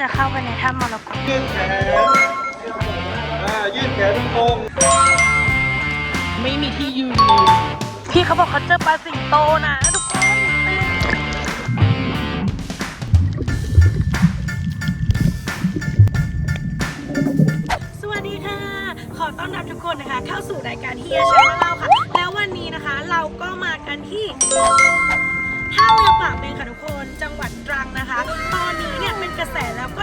จะเข้าไปในถ้ำมรกตยืดแขนอ่ายืดแขนตรงไม่มีที่ยืนเลยพี่เขาบอกเขาเจอปลาสิงโตนะทุกคนสวัสดีค่ะ ขอต้อนรับทุกคนนะคะ เข้าสู่รายการเฮียชัยเล่าค่ะ แล้ววันนี้นะคะเราก็มากันที่ท่าเรือปากเบงค่ะทุกคน จังหวัดตรังนะคะ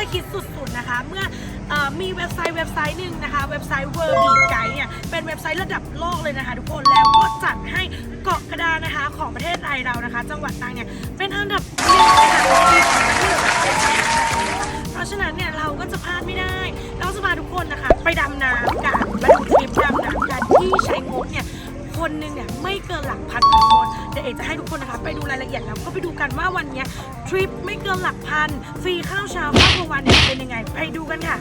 แล้วก็ฮิตสุดๆนะคะ เมื่ออมีเว็บไซต์เว็บไซต์หนึ่งนะคะ เว็บไซต์ World Beach Guide เนี่ยเป็นเว็บไซต์ระดับโลกเลยนะคะ ทุกคนแล้วก็จัดให้เกาะกระดานนะคะ ของประเทศไทยเรานะคะ จังหวัดตรังเนี่ยเป็นอันดับหนึ่งนะคะของปีเพราะ คนหนึ่งเนี่ยไม่เกินหลักพันทุกคนเดี๋ยวเอกจะให้ทุกคนนะคะไปดูรายละเอียดแล้วก็ไปดูกันว่าวันนี้ทริปไม่เกินหลักพันฟรีข้าวเช้าข้าวกลางวันเนี่ยเป็นยังไง ไปดูกันค่ะ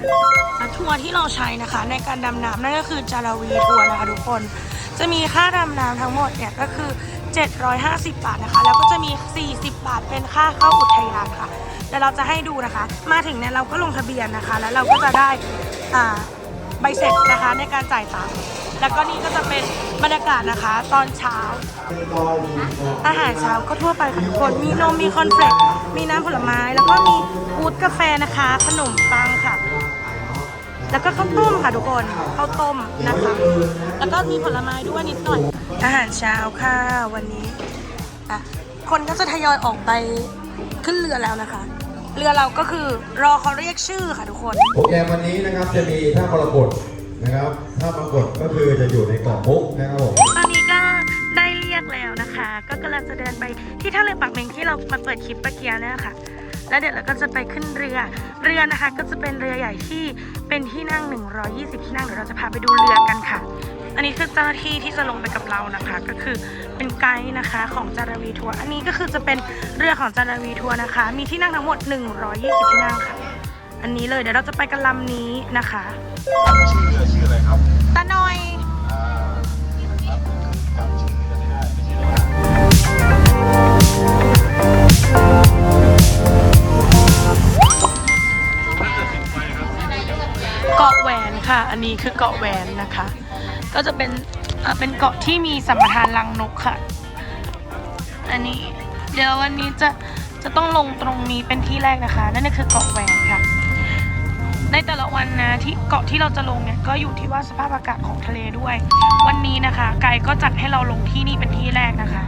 ทัวร์ที่เราใช้นะคะ ในการดำน้ำนั่นก็คือจาราวีทัวร์นะคะทุกคน จะมีค่าดำน้ำทั้งหมดเนี่ยก็คือ 750 บาทนะคะ แล้วก็จะมี 40 บาทเป็นค่าเข้าอุทยานค่ะเดี๋ยวเราจะให้ดูนะคะ มาถึงเนี่ยเราก็ลงทะเบียนนะคะ แล้วเราก็จะได้ใบเสร็จนะคะในการจ่ายตังค์ แล้วก็นี่ก็จะเป็นบรรยากาศนะคะ ตอนเช้า อาหารเช้าก็ทั่วไปค่ะทุกคน มีนม มีคอนเฟลกมีน้ำผลไม้ แล้วก็มีวูดกาแฟนะคะ ขนมปังค่ะ แล้วก็ข้าวต้มค่ะทุกคน ข้าวต้มนะคะ แล้วก็มีผลไม้ด้วยนิดหน่อย อาหารเช้าค่ะวันนี้อะคนก็จะทยอยออกไปขึ้นเรือแล้วนะคะ เรือเราก็คือรอเขาเรียกชื่อค่ะทุกคน โปรแกรมวันนี้นะครับจะมีท่ามรกต นะครับท่ามรกตก็คือจะอยู่ในเกาะมุกนะครับผมตอนนี้ก็ได้เรียกแล้วนะคะ ก็กำลังจะเดินไปที่ท่าเรือปากเมงที่เรามาเปิดคลิปเมื่อกี้เนี่ยค่ะ แล้วเดี๋ยวเราก็จะไปขึ้นเรือ เรือนะคะก็จะเป็นเรือใหญ่ที่เป็นที่นั่ง 120 ที่นั่งเดี๋ยวเราจะพาไปดูเรือกันค่ะ อันนี้คือเจ้าหน้าที่ที่จะลงไปกับเรานะคะ ก็คือเป็นไกด์นะคะของจาราวีทัวร์ อันนี้ก็คือจะเป็นเรือของจาราวีทัวร์นะคะ มีที่นั่งทั้งหมด 120 ที่นั่งค่ะ อันนี้เลยเดี๋ยวเราจะไปกันลำนี้นะคะ นี้คือเกาะแหวนนะคะ ก็จะเป็นเอ่อเป็นเกาะที่มีสัมปทานรังนกค่ะ อันนี้เดี๋ยววันนี้จะจะต้องลงตรงนี้เป็นที่แรกนะคะ นั่นก็คือเกาะแหวนค่ะ ในแต่ละวันนะที่เกาะที่เราจะลงเนี่ยก็อยู่ที่ว่าสภาพอากาศของทะเลด้วย วันนี้นะคะไกด์ก็จัดให้เราลงที่นี่เป็นที่แรกนะคะ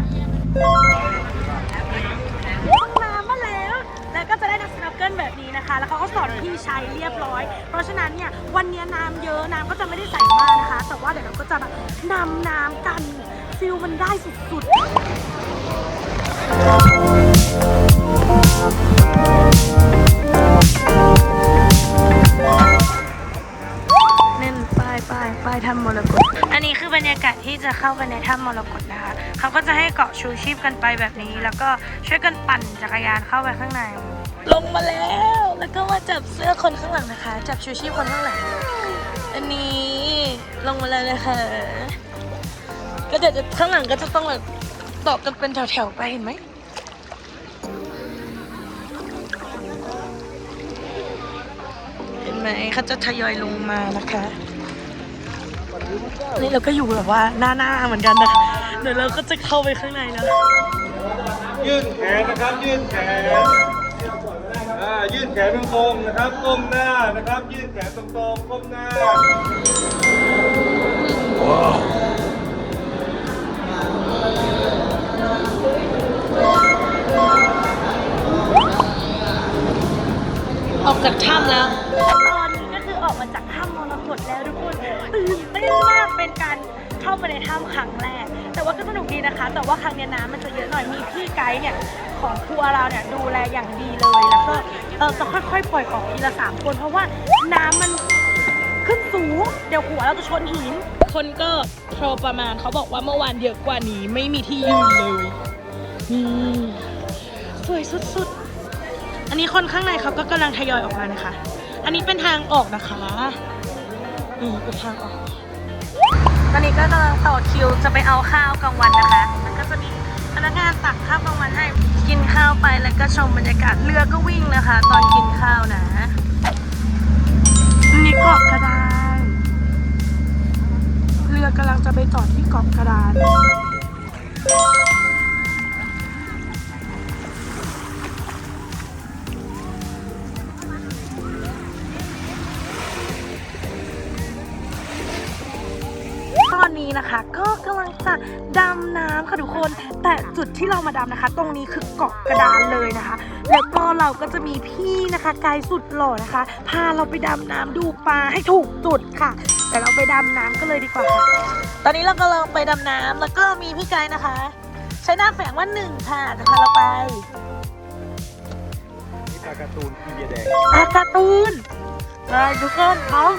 ลงน้ำมาแล้ว แล้วก็จะได้นักสโนว์เกิลแบบ นี้นะคะ แล้วเขาก็สอนพี่ชัยเรียบร้อย เพราะฉะนั้นเนี่ยวันนี้น้ำเยอะน้ำก็จะไม่ได้ใส่มากนะคะ แต่ว่าเดี๋ยวเราก็จะแบบนำน้ำกันฟิลมันได้สุดๆเน่นป้ายป้ายป้ายถ้ำมรกตอันนี้คือบรรยากาศที่จะเข้าไปในถ้ำมรกตนะคะ เขาก็จะให้เกาะชูชีพกันไปแบบนี้ แล้วก็ช่วยกันปั่นจักรยานเข้าไปข้างใน ลงมาแล้ว แล้วก็มาจับเสื้อคนข้างหลังนะคะ จับชูชีพคนข้างหลัง อันนี้ลงมาแล้วนะคะ ก็เดี๋ยวจะข้างหลังก็จะต้องแบบต่อกันเป็นแถวๆไปเห็นไหมเห็นไหมเขาจะทยอยลงมานะคะ นี่เราก็อยู่แบบว่าหน้าหน้าๆเหมือนกันนะ เดี๋ยวเราก็จะเข้าไปข้างในแล้ว ยืดแขนนะครับ ยืดแขน แขนตรงๆนะครับ ก้มหน้านะครับ ยืดแขนตรงๆ ก้มหน้า ออกจากถ้ำแล้ว ตอนนี้ก็คือออกมาจากถ้ำมรกตแล้วทุกคนตื่นเต้นมากเป็นการเข้าไปในถ้ำครั้งแรก แต่ว่าก็สนุกดีนะคะ แต่ว่าครั้งเนี้ยน้ำมันจะเยอะหน่อยมีพี่ไกด์เนี่ย ของทัวร์เราเนี่ยดูแลอย่างดีเลยแล้วก็เออจะค่อยๆ ปล่อยออกทีละสามคน เพราะว่าน้ำมันขึ้นสูง เดี๋ยวหัวเราจะชนหิน คนก็โทรประมาณเขาบอกว่าเมื่อวานเยอะกว่านี้ไม่มีที่ยืนเลยนี่สวยสุดๆ อันนี้คนข้างในเขาก็กำลังทยอยออกมานะคะ อันนี้เป็นทางออกนะคะนี่เป็นทางออก ตอนนี้ก็กำลังต่อคิวจะไปเอาข้าวกลางวันนะคะ มันก็จะมีพนักงานตักข้าวกลางวันให้ กินข้าวไปแล้วก็ชมบรรยากาศเรือก็วิ่งนะคะ นนี้นะคะ ก็กำลังจะดำน้ำค่ะทุกคน แต่จุดที่เรามาดำนะคะ ตรงนี้คือเกาะกระดานเลยนะคะ แล้วก็เราก็จะมีพี่นะคะไกด์สุดหล่อนะคะ พาเราไปดำน้ำดูปลาให้ถูกจุดค่ะ แต่เราไปดำน้ำกันเลยดีกว่าค่ะตอนนี้เรากำลังไปดำน้ำแล้วก็มีพี่ไกด์นะคะ ใช้หน้าแฝงว่าหนึ่งค่ะจะพาเราไปนี่ปลาการ์ตูนพีเบียแดงอาการ์ตูนไปทุกคนพร้อม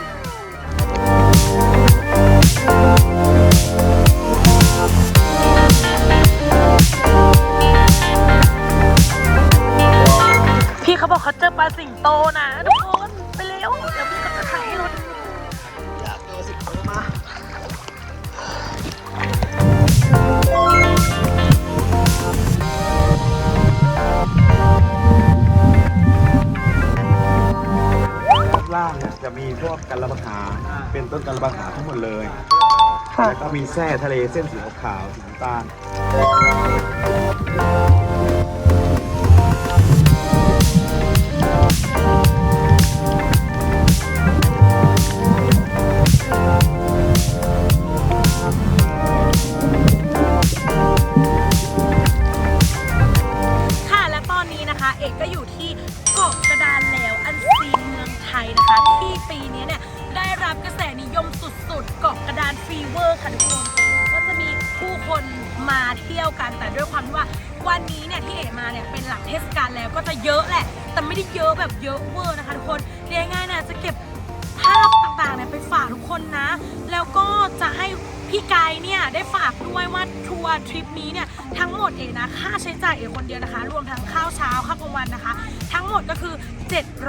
เขาบอกเขาเจอปลาสิงโตนะทุกคนไปเร็วเดี๋ยวพี่เขาจะถ่ายให้เราดูอยากเจอสิงโตมาล่างเนี่ยจะมีพวกกันระบะขาเป็นต้นกันระบะขาทั้งหมดเลยค่ะแล้วก็มีแส้ทะเลเส้นสีขาวๆสีน้ำตาล ดีเวอร์ค่ะทุกคนก็จะมีผู้คนมาเที่ยวกัน แต่ด้วยความที่ว่าวันนี้เนี่ยที่เอกมาเนี่ยเป็นหลังเทศกาลแล้วก็จะเยอะแหละ แต่ไม่ได้เยอะแบบเยอะเวอร์นะคะทุกคนเรียกง่ายๆนะจะเก็บภาพต่างๆเนี่ยไปฝากทุกคนนะ แล้วก็จะให้พี่ไกด์เนี่ยได้ฝากด้วยว่าทัวร์ทริปนี้เนี่ยทั้งหมดเองนะค่าใช้จ่ายเองคนเดียวนะคะ รวมทั้งข้าวเช้าข้าวกลางวันนะคะ ทั้งหมดก็คือ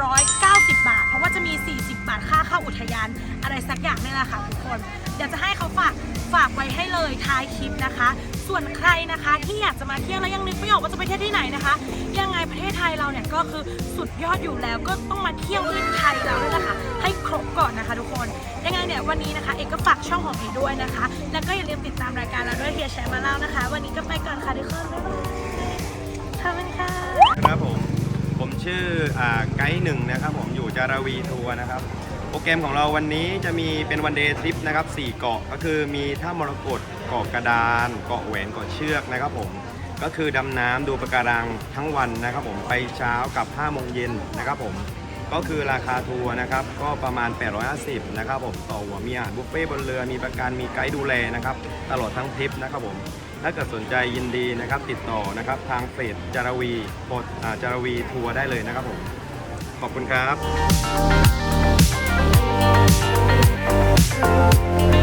790 บาท เพราะว่าจะมี 40 บาทค่าเข้าอุทยาน อะไรสักอย่างนี่แหละค่ะทุกคน เดี๋ยวจะให้เขาฝากฝากไว้ให้เลยท้ายคลิปนะคะ ส่วนใครนะคะที่อยากจะมาเที่ยวแล้วยังนึกไม่ออกว่าจะไปเที่ยวที่ไหนนะคะ ยังไงประเทศไทยเราเนี่ยก็คือสุดยอดอยู่แล้วก็ต้องมาเที่ยวที่ไทยเราด้วยนะคะให้ครบก่อนนะคะทุกคนยังไงเนี่ยวันนี้นะคะเอกก็ฝากช่องของเอกด้วยนะคะ แล้วก็อย่าลืมติดตามรายการเราด้วยเฮียแชร์มาเล่านะคะ วันนี้ก็ไปก่อนค่ะทุกคนบ๊ายบายขอบคุณค่ะครับผมผมชื่ออไกด์หนึ่งนะครับผมอยู่จาราวีทัวร์นะครับ โปรแกรมของเราวันนี้จะมีเป็นวันเดย์ทริปนะครับ4เกาะก็คือมีท่ามรกตเกาะกระดานเกาะแหวนเกาะเชือกนะครับผมก็คือดำน้ำดูปะการังทั้งวันนะครับผมไปเช้ากับ5โมงเย็นนะครับผมก็คือราคาทัวร์นะครับก็ประมาณ 850 นะครับผมต่อหัวมีอาหารบุฟเฟ่ต์บนเรือมีประกันมีไกด์ดูแลนะครับตลอดทั้งทริปนะครับผมถ้าเกิดสนใจยินดีนะครับติดต่อนะครับทางเฟซจารวีโปรดจารวีทัวร์ได้เลยนะครับผมขอบคุณครับ Thank you.